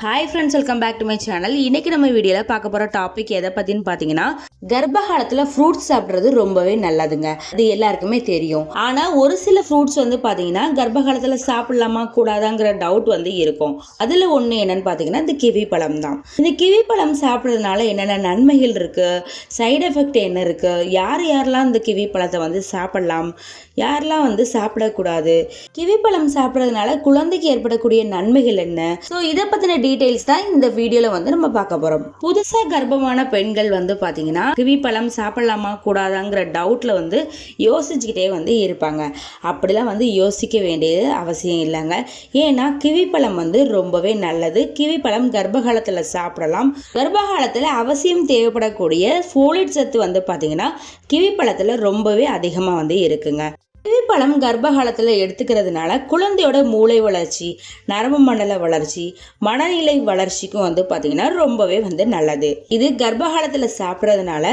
Hi friends welcome back to my channel இன்னைக்கு நம்ம வீடியோவில் பார்க்க போகிற டாபிக் எதை பற்றின்னு பார்த்தீங்கன்னா கர்ப்பகாலத்தில் ஃப்ரூட்ஸ் சாப்பிட்றது ரொம்பவே நல்லதுங்க. அது எல்லாருக்குமே தெரியும். ஆனால் ஒரு சில ஃப்ரூட்ஸ் வந்து பார்த்தீங்கன்னா கர்ப்பகாலத்தில் சாப்பிடலாமா கூடாதாங்கிற டவுட் வந்து இருக்கும். அதில் ஒன்று என்னன்னு பார்த்தீங்கன்னா இந்த கிவி பழம் தான். இந்த கிவி பழம் சாப்பிட்றதுனால என்னென்ன நன்மைகள் இருக்குது சைடு எஃபெக்ட் என்ன இருக்குது யார் யாரெல்லாம் இந்த கிவி பழத்தை வந்து சாப்பிடலாம்? யாரெல்லாம் வந்து சாப்பிடக்கூடாது? கிவி பழம் சாப்பிட்றதுனால குழந்தைக்கு ஏற்படக்கூடிய நன்மைகள் என்ன? ஸோ இதை பற்றின டீட்டெயில்ஸ் தான் இந்த வீடியோவில் வந்து நம்ம பார்க்க போகிறோம் புதுசாக கர்ப்பமான பெண்கள் வந்து பார்த்தீங்கன்னா கிவி பழம் சாப்பிடலாமா கூடாதாங்கிற டவுட்டில் வந்து யோசிச்சுக்கிட்டே வந்து இருப்பாங்க. அப்படிலாம் வந்து யோசிக்க வேண்டியது அவசியம் இல்லைங்க. ஏன்னா கிவி பழம் வந்து ரொம்பவே நல்லது. கிவி பழம் சாப்பிடலாம். கர்ப்பகாலத்தில் அவசியம் தேவைப்படக்கூடிய ஃபோலிட் சத்து வந்து பார்த்தீங்கன்னா கிவி பழத்தில் ரொம்பவே அதிகமாக வந்து இருக்குங்க. கிவிப்பழம் கர்ப்பகாலத்தில் எடுத்துக்கிறதுனால குழந்தையோட மூளை வளர்ச்சி நரம்பு மண்டல வளர்ச்சி மனநிலை வளர்ச்சிக்கும் வந்து பார்த்திங்கன்னா ரொம்பவே வந்து நல்லது. இது கர்ப்பகாலத்தில் சாப்பிட்றதுனால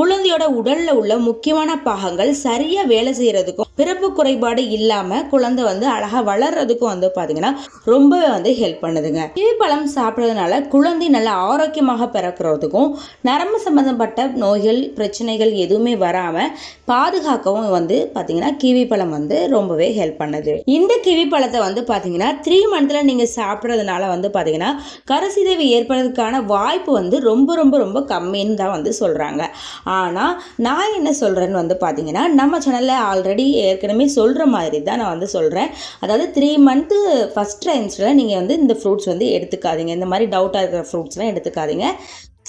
குழந்தையோட உடலில் உள்ள முக்கியமான பாகங்கள் சரியாக வேலை செய்கிறதுக்கும் பிறப்பு குறைபாடு இல்லாமல் குழந்தை வந்து அழகாக வளர்றதுக்கும் வந்து பார்த்திங்கன்னா ரொம்பவே வந்து ஹெல்ப் பண்ணுதுங்க. கிவிப்பழம் சாப்பிட்றதுனால குழந்தை நல்லா ஆரோக்கியமாக பிறக்கிறதுக்கும் நரம்பு சம்பந்தப்பட்ட நோய்கள் பிரச்சனைகள் எதுவுமே வராமல் பாதுகாக்கவும் வந்து பார்த்திங்கன்னா கிவி பழம் வந்து ரொம்பவே ஹெல்ப் பண்ணுது. இந்த கிவி பழத்தை வந்து பார்த்தீங்கன்னா த்ரீ மந்த்தில் நீங்கள் சாப்பிட்றதுனால வந்து பார்த்திங்கன்னா கருசிதைவு ஏற்படுறதுக்கான வாய்ப்பு வந்து ரொம்ப ரொம்ப ரொம்ப கம்மின்னு தான் வந்து சொல்கிறாங்க ஆனால் நான் என்ன சொல்கிறேன்னு வந்து பார்த்தீங்கன்னா நம்ம சேனலில் ஆல்ரெடி ஏற்கனவே சொல்கிற மாதிரி தான் நான் வந்து சொல்கிறேன் அதாவது த்ரீ மந்த்து ஃபஸ்ட் டைம்ஸில் நீங்கள் வந்து இந்த ஃப்ரூட்ஸ் வந்து எடுத்துக்காதீங்க. இந்த மாதிரி டவுட்டாக இருக்கிற ஃப்ரூட்ஸ்லாம் எடுத்துக்காதீங்க.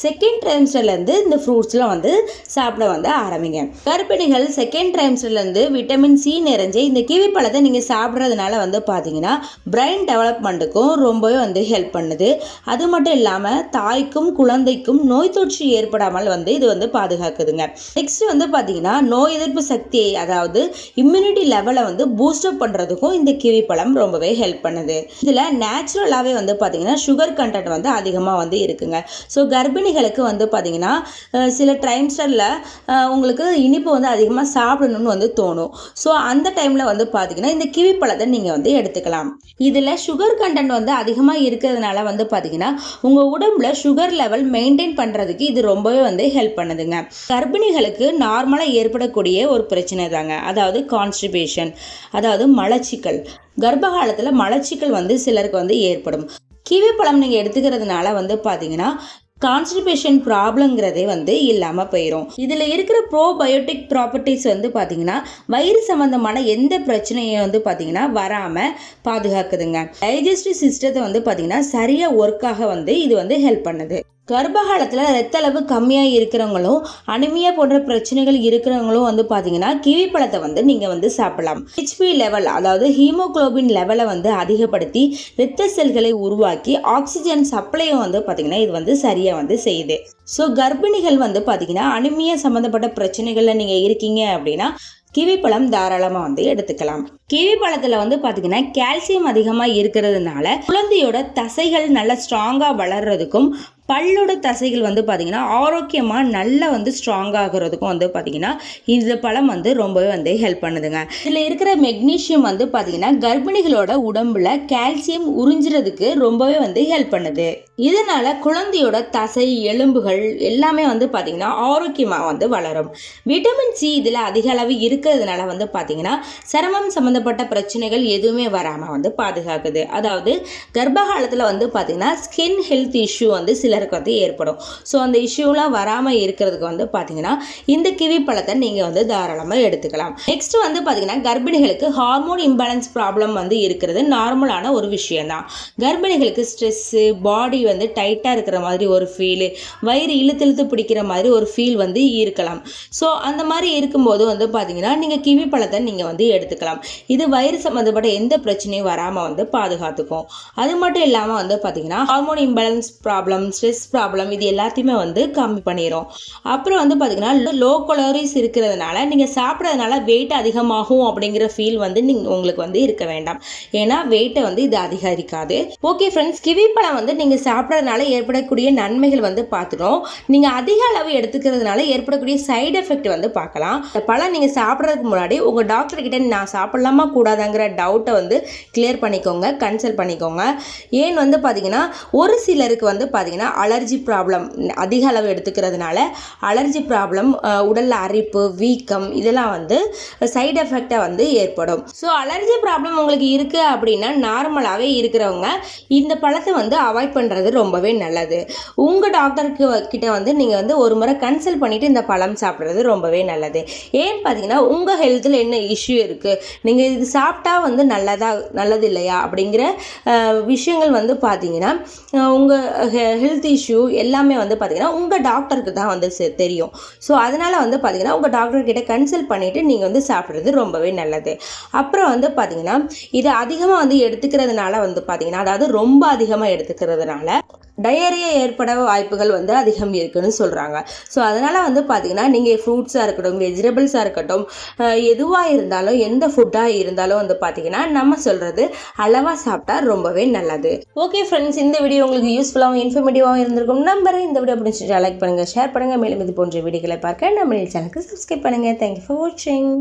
செகண்ட் ட்ரைம்ஸ்டர்லேருந்து இந்த ஃப்ரூட்ஸ்லாம் வந்து சாப்பிட வந்து ஆரம்பிங்க. கர்ப்பிணிகள் செகண்ட் ட்ரைம்ஸ்டர்லேருந்து விட்டமின் சி நிறைஞ்ச இந்த கிவி பழத்தை நீங்கள் சாப்பிட்றதுனால வந்து பார்த்தீங்கன்னா பிரெயின் டெவலப்மெண்ட்டுக்கும் ரொம்பவே வந்து ஹெல்ப் பண்ணுது. அது மட்டும் இல்லாமல் தாய்க்கும் குழந்தைக்கும் நோய் தொற்று ஏற்படாமல் வந்து இது வந்து பாதுகாக்குதுங்க. நெக்ஸ்ட் வந்து பார்த்தீங்கன்னா நோய் எதிர்ப்பு சக்தியை அதாவது இம்யூனிட்டி லெவலை வந்து பூஸ்டப் பண்ணுறதுக்கும் இந்த கிவி பழம் ரொம்பவே ஹெல்ப் பண்ணுது. இதில் நேச்சுரலாகவே வந்து பார்த்தீங்கன்னா சுகர் கண்டென்ட் வந்து அதிகமாக வந்து இருக்குங்க. ஸோ கர்ப்பிணி கர்ப்பிணிகளுக்கு வந்து பார்த்தீங்கன்னா சில டைம்ஸில் உங்களுக்கு இனிப்பு வந்து அதிகமாக சாப்பிடணும்னு வந்து தோணும். ஸோ அந்த டைமில் வந்து பார்த்தீங்கன்னா இந்த கிவி பழத்தை நீங்கள் வந்து எடுத்துக்கலாம். இதில் சுகர் கண்டென்ட் வந்து அதிகமாக இருக்கிறதுனால வந்து பார்த்தீங்கன்னா உங்கள் உடம்புல சுகர் லெவல் மெயின்டைன் பண்ணுறதுக்கு இது ரொம்பவே வந்து ஹெல்ப் பண்ணுதுங்க. கர்ப்பிணிகளுக்கு நார்மலாக ஏற்படக்கூடிய ஒரு பிரச்சனை தாங்க. அதாவது கான்ஸ்டிபேஷன் அதாவது மலச்சிக்கல். கர்ப்ப காலத்தில் மலச்சிக்கல் வந்து சிலருக்கு வந்து ஏற்படும். கிவி பழம் நீங்கள் எடுத்துக்கிறதுனால வந்து பார்த்தீங்கன்னா கான்ஸ்டிபேஷன் ப்ராப்ளங்கிறதே வந்து இல்லாமல் போயிடும் இதில் இருக்கிற ப்ரோபயோட்டிக் ப்ராப்பர்ட்டிஸ் வந்து பார்த்தீங்கன்னா வயிறு சம்மந்தமான எந்த பிரச்சனையும் வந்து பார்த்தீங்கன்னா வராமல் பாதுகாக்குதுங்க. டைஜஸ்டிவ் சிஸ்டத்தை வந்து பார்த்தீங்கன்னா சரியாக ஒர்க்காக வந்து இது வந்து ஹெல்ப் பண்ணுது. கர்ப்ப காலத்தில் ரத்த அளவு கம்மியாக இருக்கிறவங்களும் அனிமியா போன்ற பிரச்சனைகள் இருக்கிறவங்களும் வந்து பார்த்தீங்கன்னா கிவி பழத்தை வந்து நீங்கள் வந்து சாப்பிடலாம். ஹெச்பி லெவல் அதாவது ஹீமோகுளோபின் லெவலை வந்து அதிகப்படுத்தி இரத்த செல்களை உருவாக்கி ஆக்சிஜன் சப்ளையும் வந்து பார்த்தீங்கன்னா இது வந்து சரியாக வந்து செய்யுது. ஸோ கர்ப்பிணிகள் வந்து பார்த்தீங்கன்னா அனிமியா சம்மந்தப்பட்ட பிரச்சனைகளில் நீங்கள் இருக்கீங்க அப்படின்னா கிவி பழம் தாராளமாக வந்து எடுத்துக்கலாம். கிவி பழத்தில் வந்து பார்த்தீங்கன்னா கால்சியம் அதிகமாக இருக்கிறதுனால குழந்தையோட தசைகள் நல்லா ஸ்ட்ராங்காக வளர்றதுக்கும் பல்லோட தசைகள் வந்து பார்த்திங்கன்னா ஆரோக்கியமாக நல்லா வந்து ஸ்ட்ராங் ஆகுறதுக்கும் வந்து பார்த்தீங்கன்னா இந்த பழம் வந்து ரொம்பவே வந்து ஹெல்ப் பண்ணுதுங்க. இதில் இருக்கிற மெக்னீஷியம் வந்து பார்த்திங்கன்னா கர்ப்பிணிகளோட உடம்புல கால்சியம் உறிஞ்சுறதுக்கு ரொம்பவே வந்து ஹெல்ப் பண்ணுது. இதனால் குழந்தையோட தசை எலும்புகள் எல்லாமே வந்து பார்த்திங்கன்னா ஆரோக்கியமாக வந்து வளரும். விட்டமின் சி இதில் அதிக அளவு இருக்கிறதுனால வந்து பார்த்திங்கன்னா சருமம் சம்மந்தப்பட்ட பிரச்சனைகள் எதுவுமே வராமல் வந்து பாதுகாக்குது. அதாவது கர்ப்ப காலத்தில் வந்து பார்த்திங்கன்னா ஸ்கின் ஹெல்த் இஷ்யூ வந்து சிலருக்கு வந்து ஏற்படும். ஸோ அந்த இஷ்யூலாம் வராமல் இருக்கிறதுக்கு வந்து பார்த்திங்கன்னா இந்த கிவி பழத்தை நீங்கள் வந்து தாராளமாக எடுத்துக்கலாம். நெக்ஸ்ட் வந்து பார்த்திங்கன்னா கர்ப்பிணிகளுக்கு ஹார்மோன் இம்பேலன்ஸ் ப்ராப்ளம் வந்து இருக்கிறது நார்மலான ஒரு விஷயம்தான். கர்ப்பிணிகளுக்கு ஸ்ட்ரெஸ்ஸு பாடி வந்து டைட்டாக இருக்கிற மாதிரி ஒரு ஃபீலு வயிறு இழுத்து இழுத்து பிடிக்கிற மாதிரி ஒரு ஃபீல் வந்து இருக்கலாம். ஸோ அந்த மாதிரி இருக்கும்போது வந்து பார்த்தீங்கன்னா நீங்கள் கிவி பழத்தை நீங்கள் வந்து எடுத்துக்கலாம். இது வயிறு சம்மந்தப்பட்ட எந்த பிரச்சனையும் வராமல் வந்து பாதுகாத்துக்கும். அது மட்டும் இல்லாமல் வந்து பார்த்தீங்கன்னா hormone imbalance problem stress problem இது எல்லாத்தையுமே வந்து கம்மி பண்ணிடும் அப்புறம் வந்து பார்த்தீங்கன்னா லோ கலோரிஸ் இருக்கிறதுனால நீங்கள் சாப்பிட்றதுனால வெயிட் அதிகமாகும் அப்படிங்கிற ஃபீல் வந்து நீங்கள் உங்களுக்கு வந்து இருக்க வேண்டாம். ஏன்னா வெயிட்டை வந்து இது அதிகரிக்காது. ஓகே ஃப்ரெண்ட்ஸ் கிவி பழம் வந்து நீங்கள் சாப்பிட்றதுனால ஏற்படக்கூடிய நன்மைகள் வந்து பார்த்துட்டோம். நீங்கள் அதிக அளவு எடுத்துக்கிறதுனால ஏற்படக்கூடிய சைடு எஃபெக்ட் வந்து பார்க்கலாம். இந்த பழம் நீங்கள் சாப்பிட்றதுக்கு முன்னாடி உங்கள் டாக்டர் கிட்ட நான் சாப்பிடலாமா கூடாதாங்கிற டவுட்டை வந்து கிளியர் பண்ணிக்கோங்க கன்சல்ட் பண்ணிக்கோங்க. ஏன் வந்து பார்த்தீங்கன்னா ஒரு சிலருக்கு வந்து பார்த்தீங்கன்னா அலர்ஜி ப்ராப்ளம் அதிக அளவு எடுத்துக்கிறதுனால அலர்ஜி ப்ராப்ளம் உடலில் அரிப்பு வீக்கம் இதெல்லாம் வந்து சைடு எஃபெக்டாக வந்து ஏற்படும். ஸோ அலர்ஜி ப்ராப்ளம் உங்களுக்கு இருக்குது அப்படின்னா நார்மலாகவே இருக்கிறவங்க இந்த பழத்தை வந்து அவாய்ட் பண்ணுறது ரொம்பவே நல்லது. உங்கள் டாக்டருக்கு கிட்ட வந்து நீங்கள் வந்து ஒரு முறை கன்சல்ட் பண்ணிவிட்டு இந்த பழம் சாப்பிட்றது ரொம்பவே நல்லது. ஏன்னு பார்த்தீங்கன்னா உங்கள் ஹெல்த்தில் என்ன இஷ்யூ இருக்குது நீங்கள் இது சாப்பிட்டா வந்து நல்லதா நல்லது இல்லையா அப்படிங்கிற விஷயங்கள் வந்து பார்த்தீங்கன்னா உங்கள் ஹெல்த் இஷ்யூ எல்லாமே வந்து பார்த்தீங்கன்னா உங்கள் டாக்டருக்கு தான் வந்து தெரியும். ஸோ அதனால் வந்து பார்த்தீங்கன்னா உங்கள் டாக்டர் கிட்ட கன்சல்ட் பண்ணிவிட்டு நீங்கள் வந்து சாப்பிட்றது ரொம்பவே நல்லது. அப்புறம் வந்து பார்த்தீங்கன்னா இது அதிகமாக வந்து எடுத்துக்கிறதுனால வந்து பார்த்தீங்கன்னா அதாவது ரொம்ப அதிகமாக எடுத்துக்கிறதுனால டயரியா ஏற்பட வாய்ப்புகள் வந்து அதிகம் இருக்குன்னு சொல்கிறாங்க ஸோ அதனால் வந்து பார்த்தீங்கன்னா நீங்கள் ஃப்ரூட்ஸாக இருக்கட்டும் வெஜிடபிள்ஸாக இருக்கட்டும் எதுவாக இருந்தாலும் எந்த ஃபுட்டாக இருந்தாலும் வந்து பார்த்தீங்கன்னா நம்ம சொல்கிறது அளவாக சாப்பிட்டா ரொம்பவே நல்லது. ஓகே ஃப்ரெண்ட்ஸ் இந்த வீடியோ உங்களுக்கு யூஸ்ஃபுல்லாகவும் இன்ஃபர்மேட்டிவாகவும் இருந்திருக்கும். நம்பரை இந்த வீடியோ பிடிச்சிட்டு லைக் பண்ணுங்கள் ஷேர் பண்ணுங்கள் மேலும் இது போன்ற வீடியோக்களை பார்க்க நம்ம சேனலுக்கு சப்ஸ்கிரைப் பண்ணுங்கள் தேங்க்யூ ஃபார் வாட்சிங்